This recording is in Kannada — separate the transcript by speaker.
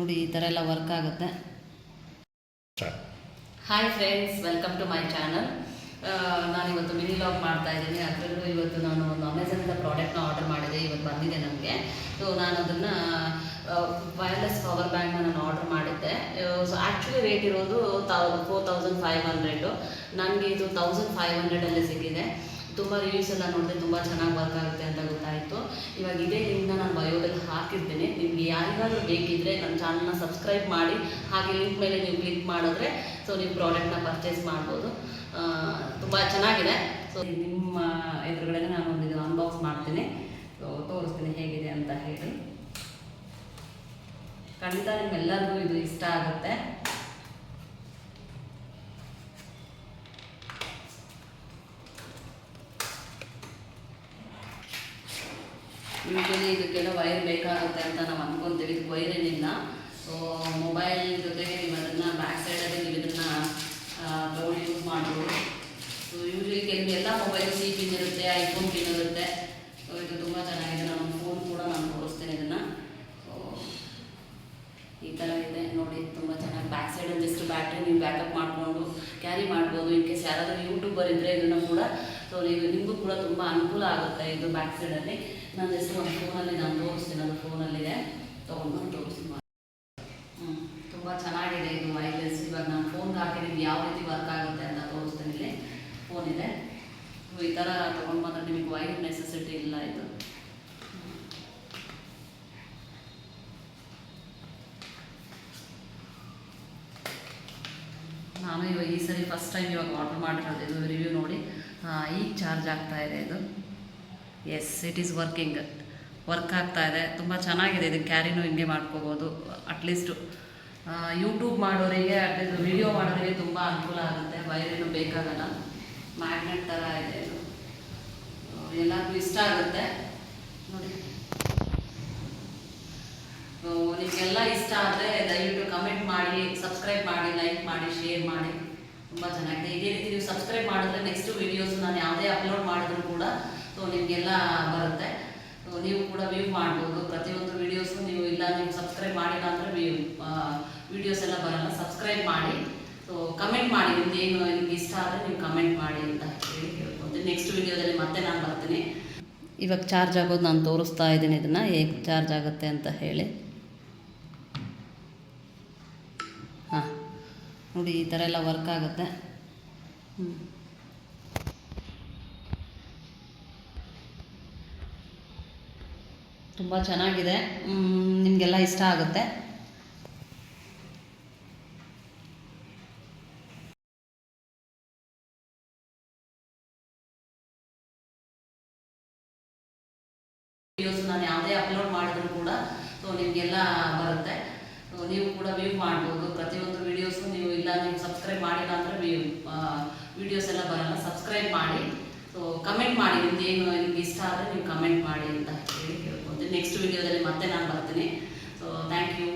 Speaker 1: ನೋಡಿ ಈ ಥರ ಎಲ್ಲ ವರ್ಕ್ ಆಗುತ್ತೆ. Hi friends welcome to my channel ನಾನಿವತ್ತು ಮಿನಿ ಲಾಗ್ ಮಾಡ್ತಾ ಇದ್ದೀನಿ. ಅದರಲ್ಲೂ ಇವತ್ತು ನಾನು ಒಂದು ಅಮೆಝಾನಿಂದ ಪ್ರಾಡಕ್ಟ್ನ ಆರ್ಡರ್ ಮಾಡಿದೆ. ಇವತ್ತು ಬಂದಿದೆ ನಮಗೆ. ಸೊ ನಾನು ಅದನ್ನು ವೈರ್ಲೆಸ್ ಪವರ್ ಬ್ಯಾಂಕ್ನ ನಾನು ಆರ್ಡರ್ ಮಾಡಿದ್ದೆ. ಸೊ ಆ್ಯಕ್ಚುಲಿ ರೇಟ್ ಇರೋದು thou four thousand five hundred ನನಗೆ ಇದು ತೌಸಂಡ್ ಫೈವ್ ಹಂಡ್ರೆಡಲ್ಲಿ ಸಿಕ್ಕಿದೆ. ತುಂಬ ರಿವ್ಯೂಸ್ ಎಲ್ಲ ನೋಡಿದೆ ತುಂಬ ಚೆನ್ನಾಗಿ ವರ್ಕ್ ಆಗುತ್ತೆ ಅಂತ ಗೊತ್ತಾಯಿತು. ಇವಾಗ ಇದೇ ಲಿಂಕ್ನ ನಾನು ಬಯೋದಲ್ಲಿ ಹಾಕಿರ್ತೀನಿ. ನಿಮಗೆ ಯಾರಿಗಾದರೂ ಬೇಕಿದ್ದರೆ ನನ್ನ ಚಾನಲ್ನ ಸಬ್ಸ್ಕ್ರೈಬ್ ಮಾಡಿ. ಹಾಗೆ ಲಿಂಕ್ ಮೇಲೆ ನೀವು ಕ್ಲಿಕ್ ಮಾಡಿದ್ರೆ ಸೊ ನೀವು ಪ್ರಾಡಕ್ಟ್ನ ಪರ್ಚೇಸ್ ಮಾಡ್ಬೋದು. ತುಂಬ ಚೆನ್ನಾಗಿದೆ. ಸೊ ನಿಮ್ಮ ಎದುರುಗಡೆ ನಾನು ಒಂದು ಇದು ಅನ್ಬಾಕ್ಸ್ ಮಾಡ್ತೀನಿ. ಸೊ ತೋರಿಸ್ತೀನಿ ಹೇಗಿದೆ ಅಂತ ಹೇಳಿ. ಖಂಡಿತ ನಿಮ್ಮೆಲ್ಲರಿಗೂ ಇದು ಇಷ್ಟ ಆಗುತ್ತೆ. ಯೂಶಲಿ ಇದಕ್ಕೆಲ್ಲ ವೈರ್ ಬೇಕಾಗುತ್ತೆ ಅಂತ ನಾವು ಅಂದ್ಕೊತೀವಿ ಇದು ವೈರ್ ಏನಿಲ್ಲ. ಸೊ ಮೊಬೈಲ್ ಜೊತೆಗೆ ನೀವು ಅದನ್ನು ಬ್ಯಾಕ್ ಸೈಡಲ್ಲಿ ನೀವು ಇದನ್ನು ತಗೊಂಡು ಯೂಸ್ ಮಾಡ್ಬೋದು. ಸೊ ಯೂಶಲಿ ಕೆಲವು ಎಲ್ಲ ಮೊಬೈಲ್ ಸಿ ಪಿನ್ ಇರುತ್ತೆ ಐಫೋನ್ ಪಿನ್ ಇರುತ್ತೆ. ಸೊ ಇದು ತುಂಬ ಚೆನ್ನಾಗಿದೆ. ನಮ್ಮ ಫೋನ್ ಕೂಡ ನಾನು ತೋರಿಸ್ತೇನೆ ಇದನ್ನು. ಈ ಥರ ಇದೆ. ನೋಡಿ, ತುಂಬ ಚೆನ್ನಾಗಿ ಬ್ಯಾಕ್ ಸೈಡಲ್ಲಿ ಜಸ್ಟ್ ಬ್ಯಾಟ್ರಿ ನೀವು ಬ್ಯಾಕಪ್ ಮಾಡಿಕೊಂಡು ಕ್ಯಾರಿ ಮಾಡ್ಬೋದು. ಇನ್ ಕೇಸ್ ಯಾರಾದರೂ ಯೂಟ್ಯೂಬರ್ ಇದ್ದರೆ ಇದನ್ನು ಕೂಡ ಸೊ ನೀವು ನಿಮಗೂ ಕೂಡ ತುಂಬ ಅನುಕೂಲ ಆಗುತ್ತೆ ಇದು ಬ್ಯಾಕ್ ಸೈಡಲ್ಲಿ ನಾನು ಜಸ್ಟ್ ಒಂದು ಫೋನಲ್ಲಿ ನಾನು ತೋರಿಸ್ತೀನಿ ಅದು ಫೋನಲ್ಲಿದೆ ತೊಗೊಂಡು ತೋರಿಸಿ ತೋರಿಸ್ತೀನಿ ಹ್ಞೂ ತುಂಬ ಚೆನ್ನಾಗಿದೆ ಇದು ವೈರ್ಲೆಸ್ ಇವಾಗ ನಾನು ಫೋನ್ಗೆ ಹಾಕಿದ್ದೀನಿ ಯಾವ ರೀತಿ ವರ್ಕ್ ಆಗುತ್ತೆ ಅಂತ ತೋರಿಸ್ತೀನಿ ಇಲ್ಲಿ. ಫೋನ್ ಇದೆ. ಈ ಥರ ತೊಗೊಂಡು ನಿಮಗೆ ವೈರ್ ನೆಸೆಸಿಟಿ ಇಲ್ಲ ಇದು. ನಾನು ಇವಾಗ ಈ ಸರಿ ಫಸ್ಟ್ ಟೈಮ್ ಇವಾಗ ಆರ್ಡರ್ ಮಾಡಿರೋದು, ಇದು ರಿವ್ಯೂ ನೋಡಿ. ಈಗ ಚಾರ್ಜ್ ಆಗ್ತಾ ಇದೆ ಇದು. Yes it is working work ಆಗ್ತಾ ಇದೆ. ತುಂಬ ಚೆನ್ನಾಗಿದೆ ಇದು ಕ್ಯಾರಿನೂ ಹಿಂಗೆ ಮಾಡ್ಕೋಬೋದು ಅಟ್ಲೀಸ್ಟು ಯೂಟ್ಯೂಬ್ ಮಾಡೋರಿಗೆ ಅಟ್ಲೀಸ್ಟ್ ವಿಡಿಯೋ ಮಾಡೋರಿಗೆ ತುಂಬ ಅನುಕೂಲ ಆಗುತ್ತೆ. ವೈರೇನು ಬೇಕಾಗಲ್ಲ. ಮ್ಯಾಗ್ನೆಟ್ ಥರ ಇದೆ ಇದು. ಎಲ್ಲರಿಗೂ ಇಷ್ಟ ಆಗುತ್ತೆ ನೋಡಿ ಸೊ ನಿಮಗೆಲ್ಲ ಇಷ್ಟ ಆದರೆ ದಯವಿಟ್ಟು ಕಮೆಂಟ್ ಮಾಡಿ ಸಬ್ಸ್ಕ್ರೈಬ್ ಮಾಡಿ ಲೈಕ್ ಮಾಡಿ ಶೇರ್ ಮಾಡಿ. ತುಂಬ ಚೆನ್ನಾಗಿದೆ. ಇದೇ ರೀತಿ ನೀವು ಸಬ್ಸ್ಕ್ರೈಬ್ ಮಾಡಿದ್ರೆ ನೆಕ್ಸ್ಟ್ ವಿಡಿಯೋಸ್ ನಾನು ಯಾವುದೇ ಅಪ್ಲೋಡ್ ಮಾಡಿದ್ರು ಕೂಡ ಸೊ ನಿಮಗೆಲ್ಲ ಬರುತ್ತೆ. ನೀವು ಕೂಡ ವ್ಯೂ ಮಾಡ್ಬೋದು. ಪ್ರತಿಯೊಂದು ವೀಡಿಯೋಸು ನೀವು ಇಲ್ಲ, ನೀವು ಸಬ್ಸ್ಕ್ರೈಬ್ ಮಾಡಿಲ್ಲ ಅಂದರೆ ವ್ಯೂ ವೀಡಿಯೋಸ್ ಎಲ್ಲ ಬರಲ್ಲ. ಸಬ್ಸ್ಕ್ರೈಬ್ ಮಾಡಿ. ಸೊ ಕಮೆಂಟ್ ಮಾಡಿ. ನಿಮ್ದು ಏನು ನಿಮ್ಗೆ ಇಷ್ಟ ಆದರೆ ನೀವು ಕಮೆಂಟ್ ಮಾಡಿ ಅಂತ ಹೇಳಿ ಹೇಳ್ಬೋದು ನೆಕ್ಸ್ಟ್ ವಿಡಿಯೋದಲ್ಲಿ ಮತ್ತೆ ನಾನು ಬರ್ತೀನಿ. ಇವಾಗ ಚಾರ್ಜ್ ಆಗೋದು ನಾನು ತೋರಿಸ್ತಾ ಇದ್ದೀನಿ ಇದನ್ನು. ಹೇಗೆ ಚಾರ್ಜ್ ಆಗುತ್ತೆ ಅಂತ ಹೇಳಿ. ನೋಡಿ ಈ ಥರ ಎಲ್ಲ ವರ್ಕ್ ಆಗುತ್ತೆ. ಹ್ಞೂ ತುಂಬ ಚೆನ್ನಾಗಿದೆ. ನಿಮಗೆಲ್ಲ ಇಷ್ಟ ಆಗುತ್ತೆ. ವಿಡಿಯೋಸ್ ನಾನು ಯಾವುದೇ ಅಪ್ಲೋಡ್ ಮಾಡಿದ್ರು ಕೂಡ ಸೊ ನಿಮಗೆಲ್ಲ ಬರುತ್ತೆ. ಸೊ ನೀವು ಕೂಡ ವ್ಯೂ ಮಾಡ್ಬೋದು ನೀವು ಸಬ್ಸ್ಕ್ರೈಬ್ ಮಾಡಿಲ್ಲ ಅಂದರೆ ವೀಡಿಯೋಸ್ ಎಲ್ಲ ಬರಲ್ಲ. ಸಬ್ಸ್ಕ್ರೈಬ್ ಮಾಡಿ. ಸೊ ಕಮೆಂಟ್ ಮಾಡಿ. ನಿಮ್ದು ಏನು ನಿಮ್ಗೆ ಇಷ್ಟ ಆದರೆ ನೀವು ಕಮೆಂಟ್ ಮಾಡಿ ಅಂತ ಹೇಳಿ ಹೇಳ್ಬೋದು. ನೆಕ್ಸ್ಟ್ ವೀಡಿಯೋದಲ್ಲಿ ಮತ್ತೆ ನಾನು ಬರ್ತೀನಿ. So thank you